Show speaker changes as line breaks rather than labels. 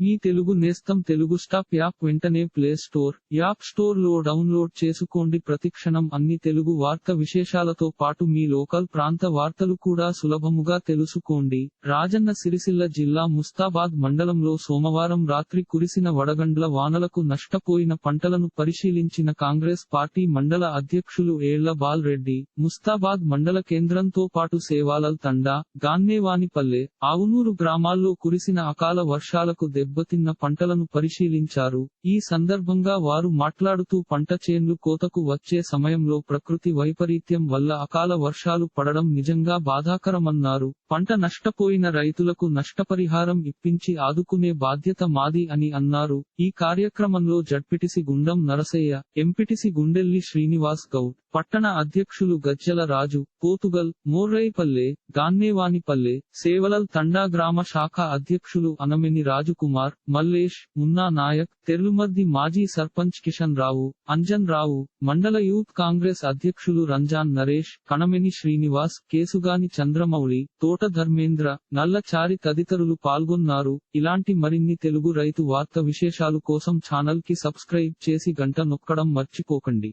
మీ తెలుగు నేస్తం Telugu stop app వెంటనే play store app స్టోర్లో డౌన్లోడ్ చేసుకోండి. ప్రతిక్షణం అన్ని తెలుగు వార్త విశేషాలతో పాటు మీ లోకల్ ప్రాంత వార్తలు కూడా సులభముగా తెలుసుకోండి. రాజన్న సిరిసిల్ల జిల్లా ముస్తాబాద్ మండలంలో సోమవారం రాత్రి కురిసిన వడగండ్ల వానలకు నష్టపోయిన పంటలను పరిశీలించిన కాంగ్రెస్ పార్టీ మండల అధ్యక్షులు ఏళ్ళ బాల్ రెడ్డి ముస్తాబాద్ మండల కేంద్రంతో పాటు సేవాలల్ తండా గాన్నేవానిపల్లె ఆవునూరు గ్రామాల్లో కురిసిన అకాల వర్షాలకు దెబ్బతిన్న పంటలను పరిశీలించారు. ఈ సందర్భంగా వారు మాట్లాడుతూ పంట చేన్లు కోతకు వచ్చే సమయంలో ప్రకృతి వైపరీత్యం వల్ల అకాల వర్షాలు పడడం నిజంగా బాధాకరమన్నారు. పంట నష్టపోయిన రైతులకు నష్టపరిహారం ఇప్పించి ఆదుకునే బాధ్యత మాది అని అన్నారు. ఈ కార్యక్రమంలో జడ్పిటిసి గుండం నరసయ్య ఎంపిటిసి గుండెల్లి శ్రీనివాస్ గౌడ్ పట్టణ అధ్యక్షులు గజ్జల రాజు పోతుగల్ మోర్రైపల్లె గాన్నేవానిపల్లె సేవలల్ తండా గ్రామ శాఖ అధ్యక్షులు అనమెని రాజుకుమార్ మల్లేష్ మున్నా నాయక్ తెర్లుమర్ది మాజీ సర్పంచ్ కిషన్ రావు అంజన్ రావు మండల యూత్ కాంగ్రెస్ అధ్యక్షులు రంజాన్ నరేష్ కణమెని శ్రీనివాస్ కేసుగాని చంద్రమౌళి తోట ధర్మేంద్ర నల్లచారి తదితరులు పాల్గొన్నారు. ఇలాంటి మరిన్ని తెలుగు రైతు వార్త విశేషాలు కోసం ఛానల్కి సబ్స్క్రైబ్ చేసి గంట నొక్కడం మర్చిపోకండి.